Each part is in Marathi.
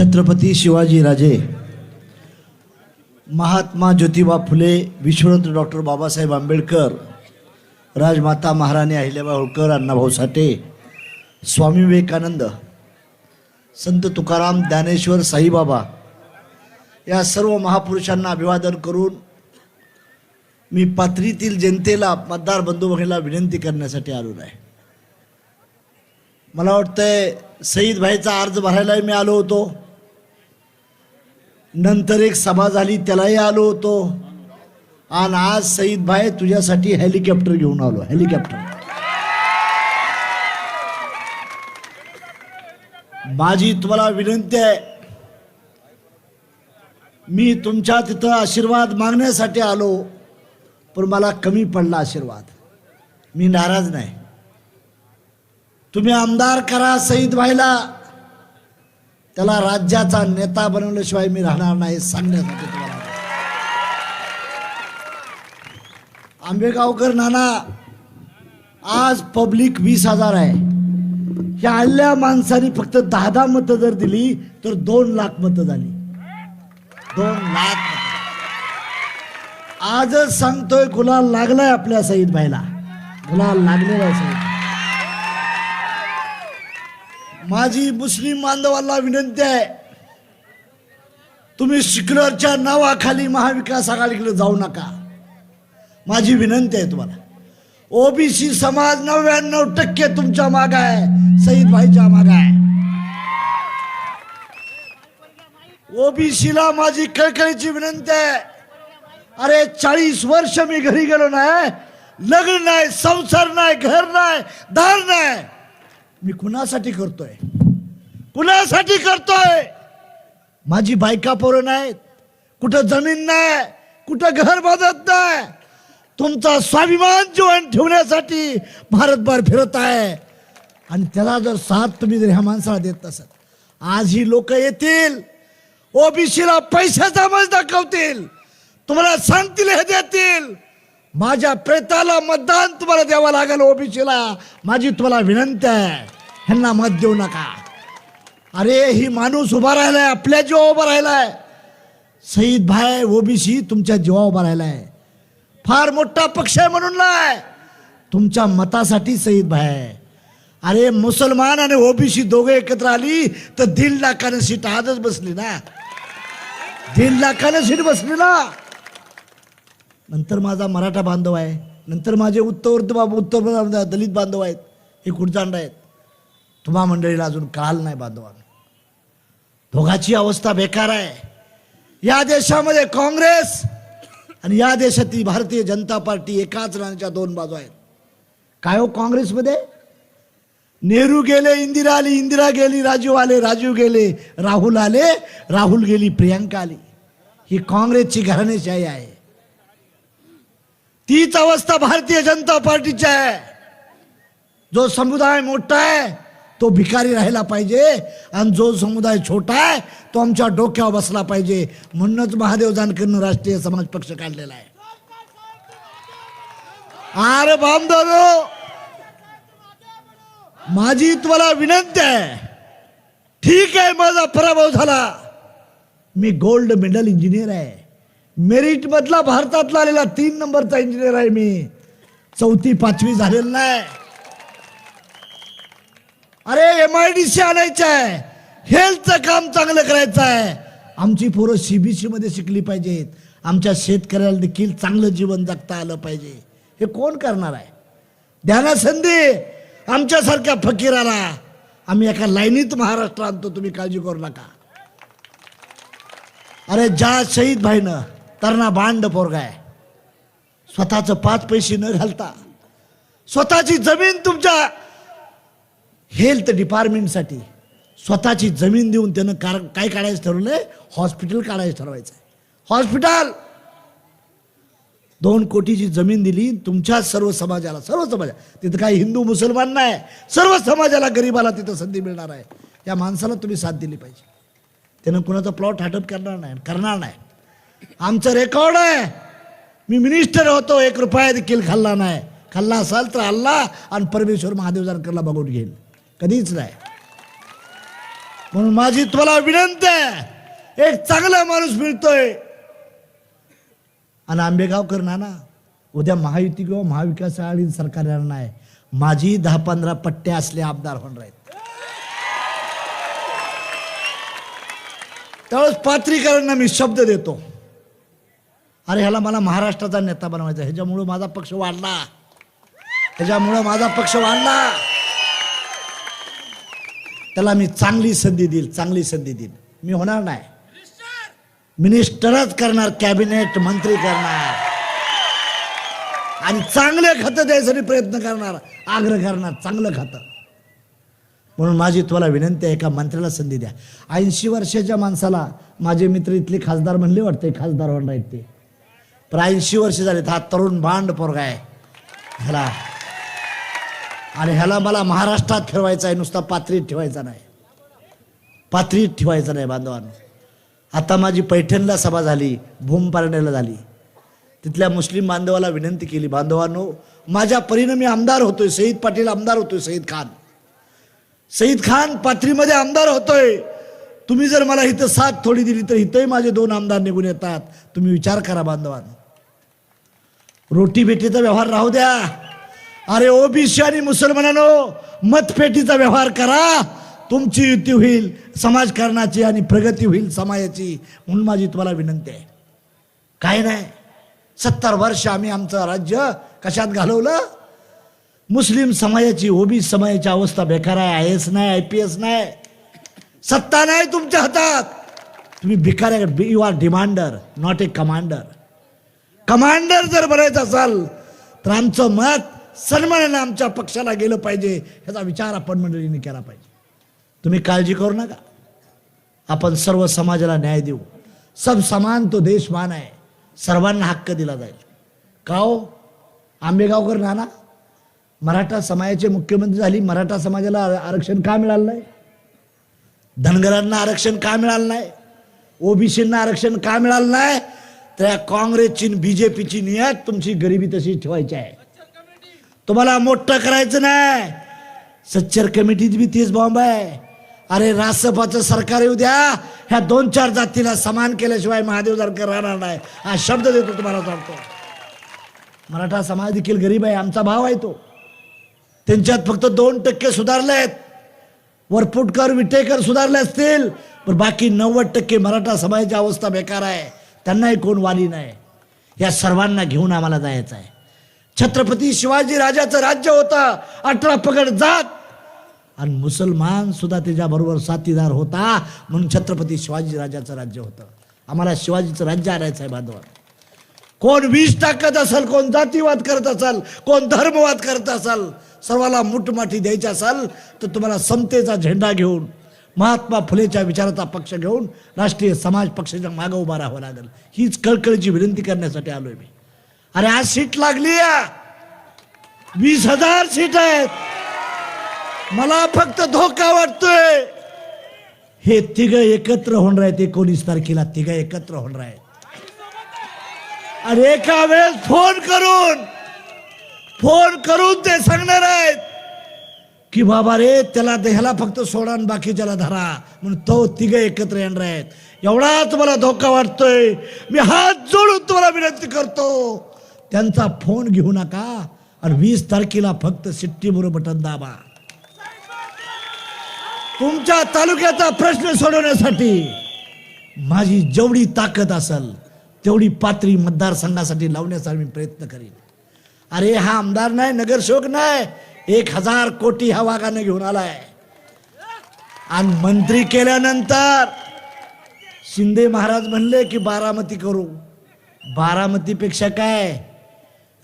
छत्रपती शिवाजी राजे महात्मा ज्योतिबा फुले विश्वरत्न डॉक्टर बाबासाहेब आंबेडकर राजमाता महाराणी अहिल्याबाई होळकर अण्णाभाऊ साठे स्वामी विवेकानंद संत तुकाराम ज्ञानेश्वर साईबाबा या सर्व महापुरुषांना अभिवादन करून मी पात्रीतील जनतेला मतदार बंधू भगिनीला विनंती करण्यासाठी आलो आहे. मला वाटतंय सईद भाईचा अर्ज भरायलाही मी आलो होतो. नंतर एक सभा झाली त्यालाही आलो होतो. आणि आज सईद भाई तुझ्यासाठी हेलिकॉप्टर घेऊन आलो हेलिकॉप्टर. माझी तुम्हाला विनंती आहे मी तुमच्या तिथं आशीर्वाद मागण्यासाठी आलो पण मला कमी पडला आशीर्वाद. मी नाराज नाही. तुम्ही आमदार करा सईद भाईला. त्याला राज्याचा नेता बनवल्याशिवाय मी राहणार नाही सांगण्यासाठी तुम्हाला आंबेगावकर नाना आज पब्लिक वीस हजार आहे. या आल्या माणसाने फक्त दहा दहा मतं जर दिली तर दोन लाख मतं झाली. दोन लाख आजच सांगतोय गुलाल लागलाय आपल्या सईद भाईला. गुलाल लागलेला आहे सईद. माझी मुस्लिम बांधवांना विनंती आहे तुम्ही सिक्युलरच्या नावाखाली महाविकास आघाडीकडे जाऊ नका. माझी विनंती आहे तुम्हाला. ओबीसी समाज नव्याण्णव टक्के तुमच्या माग आहे सईद भाईच्या माग आहे. ओबीसीला माझी कळकळीची विनंती आहे अरे चाळीस वर्ष मी घरी गेलो नाही लग्न नाही संसार नाही घर नाही दार नाही. मी कुणासाठी करतोय? कुणासाठी करतोय? माझी बायका पोरं नाहीत. कुठं जमीन नाही. कुठं घर बांधत नाही. तुमचा स्वाभिमान जीवन ठेवण्यासाठी भारतभर फिरत आहे. आणि त्याला जर साथ तुम्ही जर ह्या माणसाला देत नसत आज ही लोक येतील. ओबीसीला पैशाचा मज दाखवतील. तुम्हाला सांगतील हे देतील. माझ्या प्रेताला मतदान तुम्हाला द्यावं लागेल ओबीसीला. माझी तुम्हाला विनंती आहे. ह्यांना मत देऊ नका. अरे ही माणूस उभा राहिलाय आपल्या जीवा उभा राहिलाय. सईद भाई ओबीसी तुमच्या जीवा उभा राहिलाय. फार मोठा पक्ष आहे म्हणून नाही. तुमच्या मतासाठी सईद भाई. आहे अरे मुसलमान आणि ओबीसी दोघे एकत्र आली तर दीड लाखानं सीट आजच बसली ना. दीड लाखानं सीट बसली ना. नंतर माझा मराठा बांधव आहे. नंतर माझे उत्तर उत्तर दलित बांधव आहेत. हे कुडजांड आहेत. तुम्हा मंडळीला अजून काल नाही बांधवांना. दोघाची अवस्था बेकार आहे. या देशामध्ये काँग्रेस आणि या देशातील भारतीय जनता पार्टी एकाच रानाच्या दोन बाजू आहेत. काय हो काँग्रेसमध्ये? नेहरू गेले इंदिरा आली इंदिरा गेली राजीव आले राजीव गेले राहुल आले राहुल गेली प्रियांका आली. ही काँग्रेसची घराणेशाही आहे. तीच अवस्था भारतीय जनता पार्टीची आहे. जो समुदाय मोठा आहे तो भिकारी राहिला पाहिजे. आणि जो समुदाय छोटा आहे तो आमच्या डोक्यावर बसला पाहिजे. म्हणूनच महादेव जानकरनं राष्ट्रीय समाज पक्ष काढलेला आहे. अरे बांधव माझी तुम्हाला विनंती आहे. ठीक आहे माझा पराभव झाला. मी गोल्ड मेडल इंजिनियर आहे. मेरिट मधला भारतातला आलेला तीन नंबरचा इंजिनियर आहे मी. चौथी पाचवी झालेला नाही. अरे एम आय डी सी आणायचं आहे. हेल्थचं काम चांगलं करायचं आहे. आमची पोरं सीबीसी मध्ये शिकली पाहिजेत. आमच्या शेतकऱ्याला देखील चांगलं जीवन जगता आलं पाहिजे. हे कोण करणार आहे? द्याना संधी. आमच्यासारख्या फकीराला आम्ही एका लाईनीत महाराष्ट्र आणतो तुम्ही काळजी करू नका. अरे ज्या शहीद भाईनं तरणा बांड पोरगाय आहे स्वतःचं पाच पैसे न घालता स्वतःची जमीन तुमच्या हेल्थ डिपार्टमेंटसाठी स्वतःची जमीन देऊन त्यानं कार काय काढायचं ठरवलं आहे हॉस्पिटल काढायचं ठरवायचं आहे हॉस्पिटल! दोन कोटीची जमीन दिली तुमच्या सर्व समाजाला सर्व समाजा तिथं काही हिंदू मुसलमान नाही. सर्व समाजाला गरिबाला तिथं संधी मिळणार आहे. या माणसाला तुम्ही साथ दिली पाहिजे. त्यानं कुणाचा प्लॉट हटप करणार नाही करणार नाही. आमचं रेकॉर्ड आहे. मी मिनिस्टर होतो एक रुपया देखील खाल्ला नाही. खाल्ला असाल तर अल्ला आणि परमेश्वर महादेव जानकरला बघून घेईल कधीच नाही. म्हणून माझी तुम्हाला विनंती आहे एक चांगला माणूस मिळतोय. आणि आंबेगावकर नाना उद्या महायुती किंवा महाविकास आघाडी सरकार येणार नाही. माझी दहा पंधरा पट्ट्या असले आमदार होणार आहेत. त्यावेळेस पात्रीकरांना मी शब्द देतो. अरे ह्याला मला महाराष्ट्राचा नेता बनवायचा ह्याच्यामुळं माझा पक्ष वाढला. ह्याच्यामुळं माझा पक्ष वाढला. त्याला मी चांगली संधी देईल चांगली संधी देईल. मी होणार नाही. मिनिस्टरच करणार कॅबिनेट मंत्री करणार. आणि चांगले खतं द्यायसाठी प्रयत्न करणार आग्रह करणार चांगलं खातं. म्हणून माझी तुम्हाला विनंती आहे एका मंत्र्याला संधी द्या. ऐंशी वर्षाच्या माणसाला माझे मित्र इथले खासदार म्हणले वाटते खासदार होणार आहेत ते. पण ऐंशी वर्ष झालेत हा तरुण भांड पोरगा आहे. ह्याला आणि ह्याला मला महाराष्ट्रात फिरवायचा आहे नुसता पात्रीत ठेवायचा नाही. पात्रीत ठेवायचा नाही बांधवांनो. आता माझी पैठणला सभा झाली भूमपारण्याला झाली. तिथल्या मुस्लिम बांधवाला विनंती केली बांधवांनो माझ्या परीनं मी आमदार होतोय सईद पाटील आमदार होतोय सईद खान. सईद खान पाथरीमध्ये आमदार होतोय. तुम्ही जर मला इथं साथ थोडी दिली तर इथंही माझे दोन आमदार निघून येतात. तुम्ही विचार करा बांधवांनो. रोटी बेटीचा व्यवहार राहू द्या. अरे ओबीसी आणि मुसलमानांनो मतपेटीचा व्यवहार करा. तुमची युती होईल समाजकारणाची आणि प्रगती होईल समाजाची म्हणून माझी तुम्हाला विनंती आहे. काय नाही. सत्तर वर्ष आम्ही आमचं राज्य कशात घालवलं? मुस्लिम समाजाची ओबी समाजाची अवस्था बेकार आहे आय एस नाही आय पी एस नाही. सत्ता नाही तुमच्या हातात. तुम्ही भिकार you are demander not a commander commander जर बनायचं असाल तर आमचं मत सन्मानाने आमच्या पक्षाला गेलं पाहिजे ह्याचा विचार आपण मंडळीने केला पाहिजे. तुम्ही काळजी करू नका. आपण सर्व समाजाला न्याय देऊ. सब समान तो देश मान आहे. सर्वांना हक्क दिला जाईल. का हो? आंबेगावकर नाना मराठा समाजाचे मुख्यमंत्री झाली मराठा समाजाला आरक्षण का मिळालं नाही? धनगरांना आरक्षण का मिळालं नाही? ओबीसींना आरक्षण का मिळालं नाही? तर काँग्रेसची बी जे पीची नियत तुमची गरिबी तशी ठेवायची आहे. तुम्हाला मोठं करायचं नाही. सच्चर कमिटीत बी तीच बॉम्ब आहे. अरे रासपाचं सरकार येऊ द्या. ह्या दोन चार जातीला समान केल्याशिवाय महादेव सरकार राहणार नाही. हा शब्द देतो तुम्हाला सांगतो. मराठा समाज देखील गरीब आहे आमचा भाव आहे तो. त्यांच्यात फक्त दोन टक्के सुधारले आहेत वरपुटकर विटेकर सुधारले असतील. पण बाकी नव्वद टक्के मराठा समाजाची अवस्था बेकार आहे. त्यांनाही कोण वाली नाही. या सर्वांना घेऊन आम्हाला जायचं आहे. छत्रपती शिवाजी राजाचं राज्य होतं. अठरा पगड जात. आणि मुसलमान सुद्धा त्याच्याबरोबर साथीदार होता. म्हणून छत्रपती शिवाजी राजाचं राज्य होतं. आम्हाला शिवाजीचं राज्य आणायचं आहे बांधवा कोण विष टाकत असाल कोण जातीवाद करत असाल कोण धर्मवाद करत असाल सर्वाला मुठमाठी द्यायची असाल तर तुम्हाला समतेचा झेंडा घेऊन महात्मा फुलेच्या विचाराचा पक्ष घेऊन राष्ट्रीय समाज पक्षाच्या मागं उभा राहावं लागेल. हीच कळकळीची विनंती करण्यासाठी आलोय मी. अरे आज सीट लागली वीस हजार सीट आहेत. मला फक्त धोका वाटतोय. हे तिघ एकत्र होणार आहेत एकोणीस तारखेला. तिघ एकत्र होणार आहेत अरे एका वेळेस फोन करून फोन करून ते सांगणार आहेत की बाबा रे त्याला ह्याला फक्त सोडा आणि बाकीच्याला धरा. म्हणून तो तिघ एकत्र येणार आहेत. एवढा तुम्हाला धोका वाटतोय. मी हात जोडून तुम्हाला विनंती करतो. त्यांचा फोन घेऊ नका. आणि वीस तारखेला फक्त सिट्टीवर बटन दाबा. तुमच्या तालुक्याचा प्रश्न सोडवण्यासाठी माझी जेवढी ताकद असेल तेवढी पात्री मतदारसंघासाठी लावण्याचा मी प्रयत्न करीन. अरे हा आमदार नाही नगरसेवक नाही एक हजार कोटी हा वागाने घेऊन आलाय. आणि मंत्री केल्यानंतर शिंदे महाराज म्हणले की बारामती करू. बारामतीपेक्षा काय?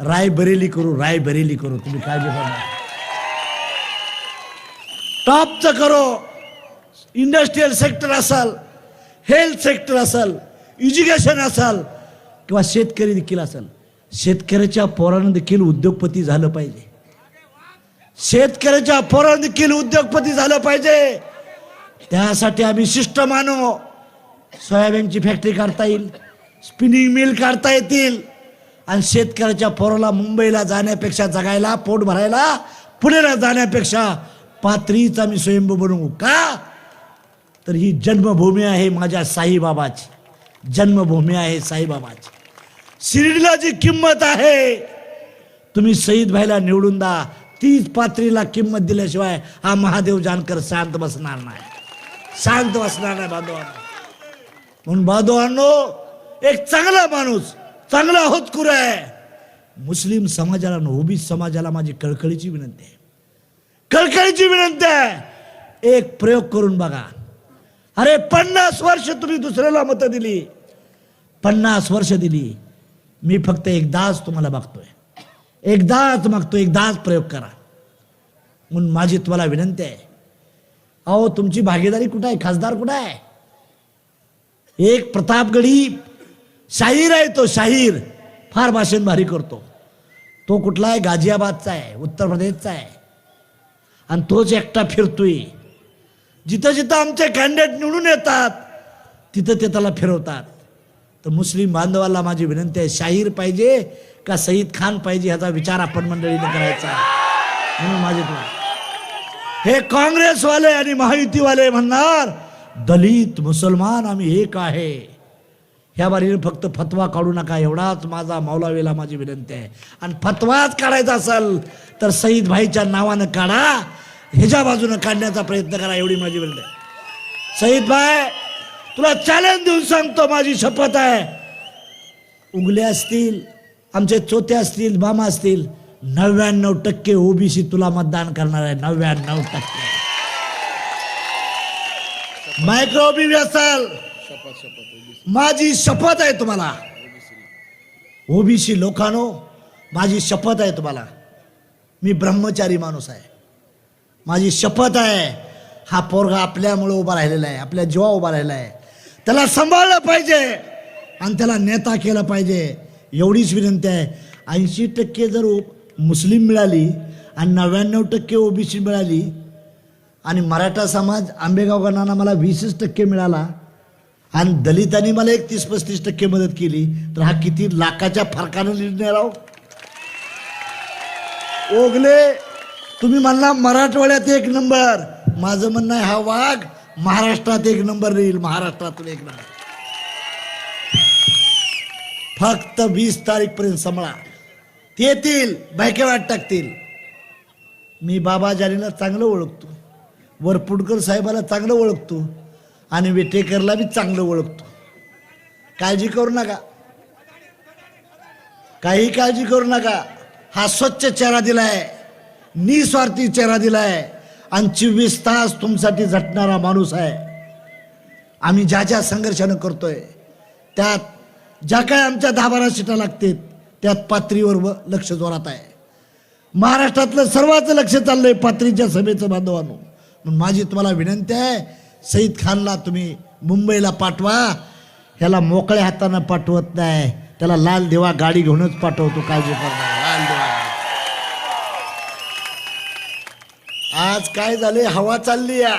रायबरेली करू रायबरेली करू. तुम्ही काळजी करू टॉपचं करो. इंडस्ट्रीयल सेक्टर असाल हेल्थ सेक्टर असाल एज्युकेशन असाल किंवा शेतकरी देखील असाल. शेतकऱ्याच्या पोरानं देखील उद्योगपती झालं पाहिजे. शेतकऱ्याच्या पोरानं देखील उद्योगपती झालं पाहिजे. त्यासाठी आम्ही शिष्ट मानू सोयाबीनची फॅक्टरी काढता येईल. स्पिनिंग मिल काढता येतील. आणि शेतकऱ्याच्या पोराला मुंबईला जाण्यापेक्षा जगायला पोट भरायला पुण्याला जाण्यापेक्षा पात्रीचा मी स्वयंभू बनवू का? तर ही जन्मभूमी आहे माझ्या साईबाबाची. जन्मभूमी आहे साईबाबाची. शिर्डीला जी किंमत आहे तुम्ही शहीद भाईला निवडून दा तीच पात्रीला किंमत दिल्याशिवाय हा महादेव जानकर शांत बसणार नाही. शांत बसणार नाही बांधवांनो. म्हणून बांधवांनो एक चांगला माणूस चांगला होतकुर आहे. मुस्लिम समाजाला न ओबी समाजाला माझी कळकळीची विनंती आहे. कळकळीची विनंती आहे. एक प्रयोग करून बघा. अरे पन्नास वर्ष तुम्ही दुसऱ्याला मतं दिली. पन्नास वर्ष दिली. मी फक्त एकदाच तुम्हाला बघतोय. एकदाच मागतो एकदाच प्रयोग करा. म्हणून माझी तुम्हाला विनंती आहे. अहो तुमची भागीदारी कुठं आहे? खासदार कुठं आहे? एक प्रतापगडी शाहीर आहे तो शाहीर. फार भाषण भारी करतो. तो कुठला आहे गाझियाबादचा आहे उत्तर प्रदेशचा आहे. आणि तोच एकटा फिरतोय. जिथं जिथं आमचे कॅन्डिडेट निवडून येतात तिथं ते त्याला फिरवतात. तर मुस्लिम बांधवाला माझी विनंती आहे शाहीर पाहिजे का सईद खान पाहिजे ह्याचा विचार आपण मंडळीने करायचा म्हणून माझे हे काँग्रेसवाले आणि महायुतीवाले म्हणणार दलित मुसलमान आम्ही एक आहे. ह्या बारीने फक्त फतवा काढू नका एवढाच माझा मौलावेला माझी विनंती आहे. आणि फतवाच काढायचा असेल तर सईद भाईच्या नावानं काढा ह्याच्या बाजूनं काढण्याचा प्रयत्न करा एवढी माझी विनंती आहे. सईद भाई तुला चॅलेंज देऊन सांगतो माझी शपथ आहे. उगले असतील आमचे चोते असतील मामा असतील नव्याण्णव टक्के ओबीसी तुला मतदान करणार आहे नव्याण्णव टक्के. मायक्रो ओबीसी असाल माझी शपथ आहे तुम्हाला. ओबीसी लोकांनो माझी शपथ आहे तुम्हाला. मी ब्रह्मचारी माणूस आहे. माझी शपथ आहे हा पोरगा आपल्यामुळे उभा राहिलेला आहे आपल्या जीवा उभा राहिला आहे. त्याला सांभाळलं पाहिजे आणि त्याला नेता केला पाहिजे. एवढीच विनंती आहे. ऐंशी टक्के जर मुस्लिम मिळाली आणि नव्याण्णव टक्के ओबीसी मिळाली आणि मराठा समाज आंबेगाव गणांना मला वीसच टक्के मिळाला आणि दलितांनी मला एक तीस पस्तीस टक्के मदत केली. तर हा किती लाखाच्या फरकानं निर्णय राव. ओगले तुम्ही म्हणला मराठवाड्यात एक नंबर. माझं म्हणणं आहे हा वाघ महाराष्ट्रात एक नंबर येईल महाराष्ट्रातून एक नंबर. फक्त वीस तारीख पर्यंत सांभाळा. ते येतील बायकेवाट टाकतील. मी बाबा जालीला चांगलं ओळखतो. वरपुडकर साहेबाला चांगलं ओळखतो. आणि विटेकरला बी चांगलं ओळखतो. काळजी करू नका. काही काळजी करू नका. हा स्वच्छ चेहरा दिलाय. निस्वार्थी चेहरा दिलाय. आणि चोवीस तास तुमसाठी झटणारा माणूस आहे. आम्ही ज्या ज्या संघर्षानं करतोय त्यात ज्या काय आमच्या दहा बारा सीटा लागतात त्यात पात्रीवर व लक्ष जोरात आहे. महाराष्ट्रातलं सर्वांचं लक्ष चाललंय पात्रीच्या सभेचं बांधवांनो. म्हणून माझी तुम्हाला विनंती आहे सईद खानला तुम्ही मुंबईला पाठवा. ह्याला मोकळ्या हातानं पाठवत नाही. त्याला लाल देवा गाडी घेऊनच पाठवतो काळजी करणार लाल देवा. आज काय झाले? हवा चालली या.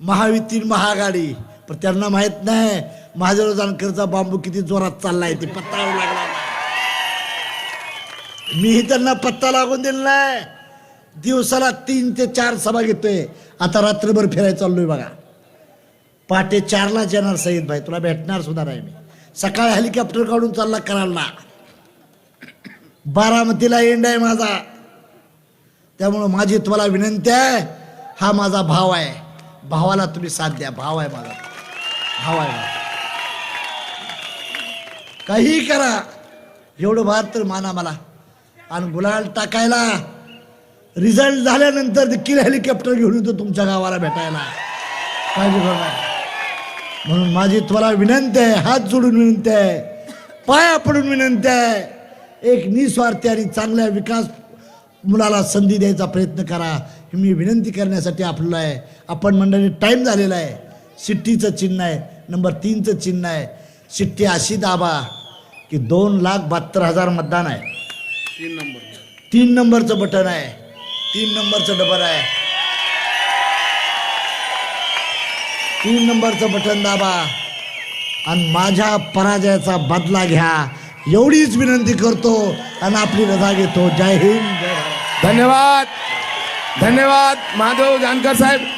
महावितीन महागाडी पण त्यांना माहीत नाही महादेव जानकरचा बांबू किती जोरात चाललाय ते पत्ता लागला मीही त्यांना पत्ता लागून दिला नाही. दिवसाला तीन ते चार सभा घेतोय. आता रात्रभर फिरायला चाललोय बघा. पहाटे चारलाच येणार सईद भाई. तुला भेटणार सुद्धा नाही मी. सकाळी हेलिकॉप्टर काढून चालला कराडला. बारामतीला एंड आहे माझा. त्यामुळं माझी तुम्हाला विनंती आहे हा माझा भाव आहे. भावाला तुम्ही साथ द्या. भाव आहे माझा. भाव आहे काही करा. एवढं भार तर माना मला. आणि गुलाल टाकायला रिझल्ट झाल्यानंतर देखील हेलिकॉप्टर घेऊन येतो तुमच्या गावाला भेटायला. काळजी नका म्हणून माझी तुम्हाला विनंती आहे हात जोडून विनंती आहे पाया पडून विनंती आहे एक निस्वार्थी आणि चांगल्या विकास मुलाला संधी द्यायचा प्रयत्न करा. ही मी विनंती करण्यासाठी आपल्याला आहे. आपण मंडळी टाईम झालेला आहे. शिट्टीचं चिन्ह आहे. नंबर तीनचं चिन्ह आहे. शिट्टी अशी दाबा की दोन लाख बहात्तर हजार मतदान आहे. तीन नंबर. तीन नंबरचं बटन आहे. तीन नंबरचं डबल आहे. तीन नंबरचं बटन दाबा. आणि माझ्या पराजयाचा बदला घ्या. एवढीच विनंती करतो आणि आपली रजा घेतो. जय हिंद जय धन्यवाद. धन्यवाद. माधव जानकर साहेब